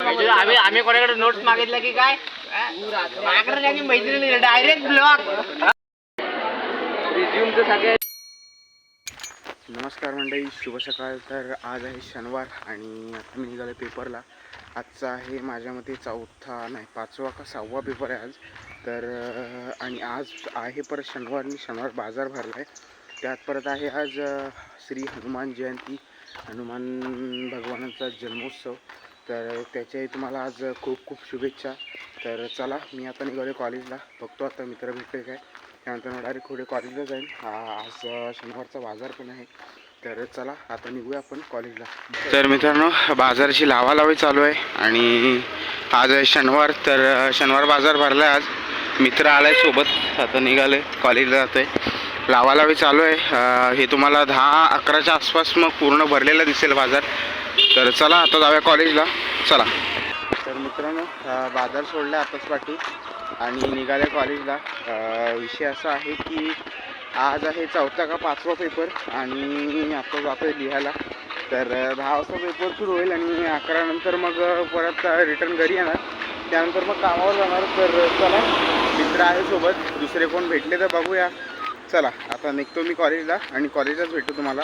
म्हणजे आम्ही आम्ही कोणाकडे नोट्स मागितल्या की काय? माझ्याकडे त्यांनी मैत्रिणी डायरेक्ट ब्लॉक नमस्कार मंडळी शुभ सकाळ. तर आज आहे शनिवार आणि आता मी निघालो पेपरला. आजचा आहे माझ्या मते चौथा नाही पाचवा का सहावा पेपर आहे आज. तर आणि आज आहे परत शनिवार मी शनिवार बाजार भरला आहे त्यात परत आहे आज श्री हनुमान जयंती. हनुमान भगवानांचा जन्मोत्सव. तर त्याच्याही तुम्हाला आज खूप खूप शुभेच्छा. तर चला मी आता निघालो कॉलेजला. बघतो आता मित्र भेटले काय. त्यानंतर मग डायरेक्ट थोडे कॉलेजला जाईन. आज शनिवारचा बाजार पण आहे. तर चला आता निघूया आपण कॉलेजला. तर मित्रांनो बाजाराची लावालावी चालू आहे. आणि आज आहे शनिवार. तर शनिवार बाजार भरला आहे आज. मित्र आलाय सोबत. आता निघाले कॉलेजला जातोय. लावालावी चालू आहे. हे तुम्हाला दहा अकराच्या आसपास मग पूर्ण भरलेला दिसेल बाजार. तर चला आता जाऊया कॉलेजला चला. तर मित्रांनो बाजार सोडला आताच पाठी आणि निघाल्या कॉलेजला विषय असा आहे की आज आहे चौथा का पाचवा पेपर आणि आता जातो आहे लिहायला. तर दहा वाजता पेपर सुरू होईल आणि अकरानंतर मग परत रिटर्न घरी येणार. त्यानंतर मग कामावर जाणार. तर चला मित्र आहे सोबत. दुसरे कोण भेटले तर बघूया. चला आता निघतो मी कॉलेजला आणि कॉलेजलाच भेटतो तुम्हाला.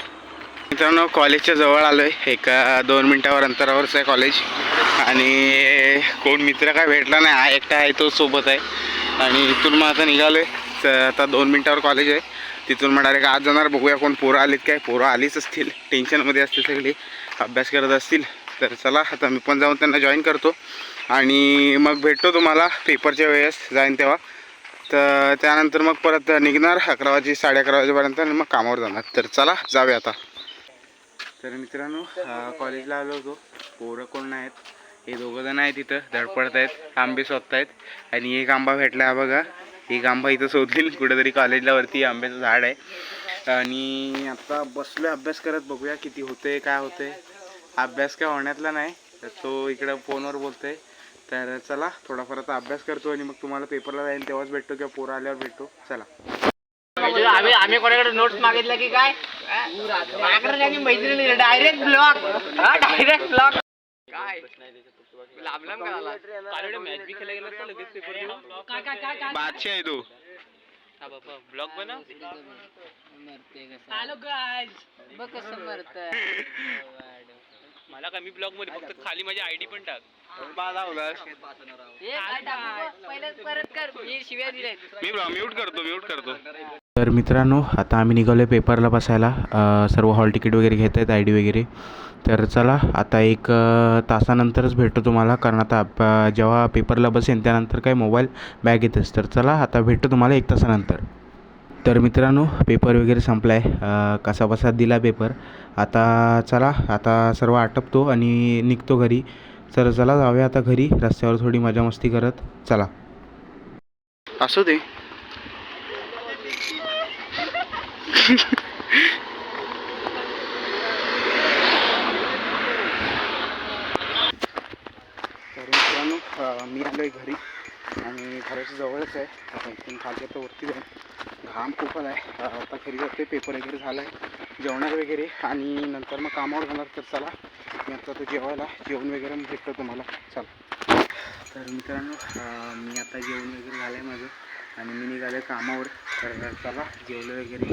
मित्रांनो कॉलेजच्या जवळ आलो आहे एका दोन मिनटावर अंतरावरच आहे कॉलेज. आणि कोण मित्र काय भेटला नाही हा एकटा आहे तो सोबत आहे. आणि इथून मग आता निघालो आहे तर आता दोन मिनटावर कॉलेज आहे. तिथून मग डायरेक्ट आज जाणार. बघूया कोण पोरं आलीत काय. पोरं आलीच असतील. टेन्शनमध्ये असतील सगळी. अभ्यास करत असतील. तर चला आता मी पण जाऊन त्यांना जॉईन करतो. आणि मग भेटतो तुम्हाला पेपरच्या वेळेस. जाईन तेव्हा. तर त्यानंतर मग परत निघणार अकरा वाजे साडे अकरा वाजेपर्यंत आणि मग कामावर जाणार. तर चला जाऊया आता. तर मित्रांनो कॉलेजला आलो होतो. पोरं कोण नाहीत? हे दोघं जण आहेत इथं. धडपडत आहेत आंबे शोधत आहेत. आणि एक आंबा भेटला आहे बघा. एक आंबा इथं शोधली कुठेतरी कॉलेजला वरती आंब्याचं झाड आहे. आणि आता बसलोय अभ्यास करत बघूया किती होते काय होते अभ्यास काय होण्यातला नाही तर तो इकडं फोनवर बोलतोय. तर चला थोडाफार आता अभ्यास करतो आणि मग तुम्हाला पेपरला जाईन तेव्हाच भेटतो किंवा पोरं आल्यावर भेटतो. चला. आम्ही आम्ही कोणाकडे नोट्स मागितल्या की काय? माझ्याकडे मैत्रिणी डायरेक्ट ब्लॉक डायरेक्ट ब्लॉक काय? लांब लांब करायला काल मॅच बी खेळला गेला लगेच पेपर काय काय काय काय? बादशाह आहे तू. ब्लॉग बनव हॅलो गाईज बघ कसं मरतंय मला का मी ब्लॉगमध्ये फक्त खाली माझी आयडी पण टाक. मी म्यूट करतो म्यूट करतो तर मित्रांनो आता आम्ही निघालो आहे पेपरला बसायला. सर्व हॉल तिकीट वगैरे घेत आहेत आय डी वगैरे. तर चला आता एक तासानंतरच भेटतो तुम्हाला कारण आता जेव्हा पेपरला बसेन त्यानंतर काय मोबाईल बॅग येतच. तर चला आता भेटतो तुम्हाला एक तासानंतर. तर मित्रांनो पेपर वगैरे संपला आहे कसा बसा दिला पेपर. आता चला आता सर्व आटपतो आणि निघतो घरी. तर चला जाऊया आता घरी. रस्त्यावर थोडी मजा मस्ती करत. चला. असू दे. तर मी आलो आहे घरी आणि घराच्या जवळच आहे. आता इथून खाली आता वरती जाईन घाम खूप आला आहे आता घरी जाते पेपर वगैरे झाला आहे जेवणार वगैरे आणि नंतर मग कामावर जाणार तर चला. मी आता तो जेवायला जेवण वगैरे मग भेटतो तुम्हाला. चला. तर मित्रांनो मी आता जेवण वगैरे झालं आहे माझं आणि मी निघालो कामावर. तर चला जेवलं वगैरे.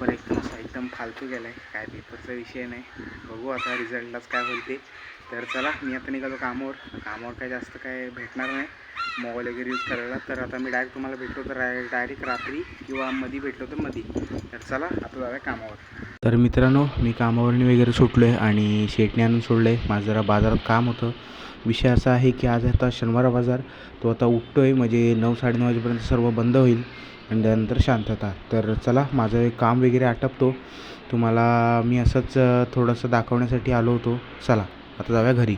परत एकदम फालतू गेला आहे काय पेपरचा विषय नाही. बघू आता रिझल्टलाच काय होईल ते. तर चला मी आता निघालो कामावर. कामावर काय जास्त काय भेटणार नाही. मोबाईल वगैरे यूज करायला. तर आता मी डायरेक्ट तुम्हाला भेटलो तर डायरेक्ट रात्री किंवा मधी भेटलो तर मधी. तर चला आता जाऊया कामावर. तर मित्रांनो मी कामावरनी वगैरे सुटलो आहे आणि शेटने आणून सोडलं आहे माझं जरा बाजारात काम होतं. विषय असा आहे की आज आता शनिवार बाजार. तो आता उठतो आहे म्हणजे नऊ साडेनऊ वाजेपर्यंत सर्व बंद होईल. आणि त्यानंतर शांतता. तर चला माझं एक काम वगैरे आटपतो. तुम्हाला मी असंच थोडंसं दाखवण्यासाठी आलो होतो. चला आता जाऊया घरी.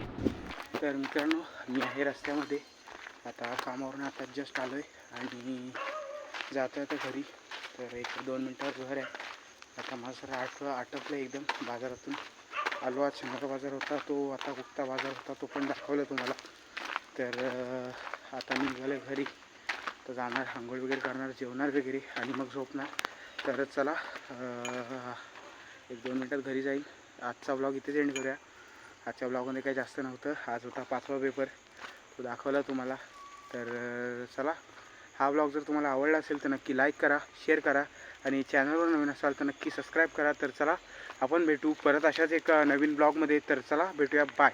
तर मित्रांनो मी आहे रस्त्यामध्ये. आता कामावरून आता जस्ट आलो आहे आणि जातो आता घरी. तर एक दोन मिनटावर घर आहे. आता माझं सर आठ आटपलं एकदम बाजारातून. आलो आज शनिवार बाजार होता तो आता गुप्ता बाजार होता तो पण दाखवलं तुम्हाला. तर आता मी निघालो घरी. तर जाणार आंघोळ वगैरे करणार जेवणार वगैरे आणि मग झोपणार. तर चला एक दोन मिनटात घरी जाईल आजचा ब्लॉग इथेच एंड करूया. आजच्या ब्लॉगमध्ये काही जास्त नव्हतं. आज होता पाचवा पेपर तो दाखवला तुम्हाला. तर चला. हा ब्लॉग जर तुम्हाला आवडला असेल तर नक्की लाईक करा शेअर करा आणि चॅनलवर नवीन असाल तर नक्की सबस्क्राईब करा. तर चला आपण भेटू परत अशाच एका नवीन ब्लॉगमध्ये तर चला भेटूया. बाय